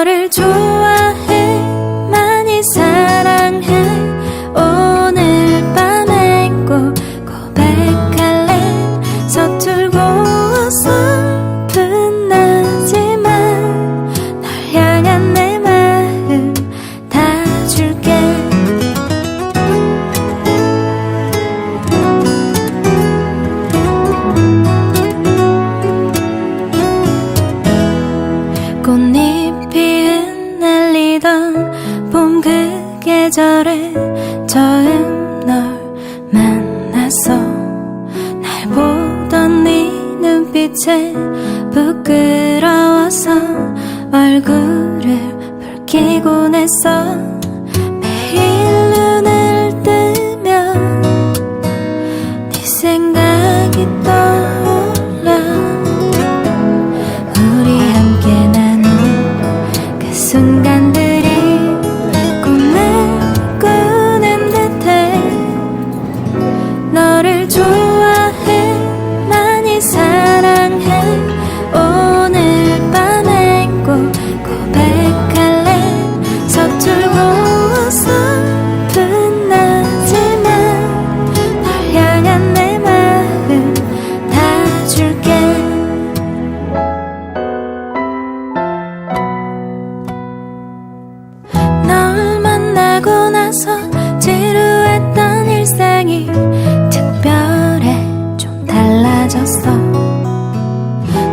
너를 좋아 지던 봄 그 계절에 처음 널 만났어 날 보던 네 눈빛에 부끄러워서 얼굴을 붉히곤 했어 매일 눈을 뜨면 네 생각이 떠 사라졌어.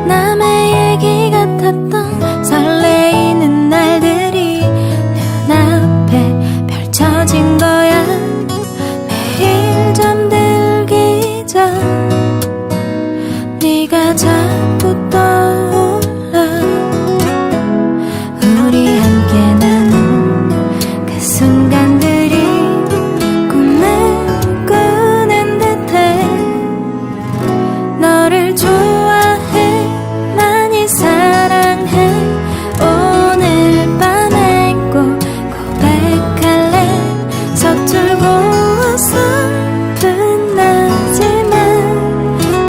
남의 얘기 같았던 설레이는 날들이 눈앞에 펼쳐진 거야.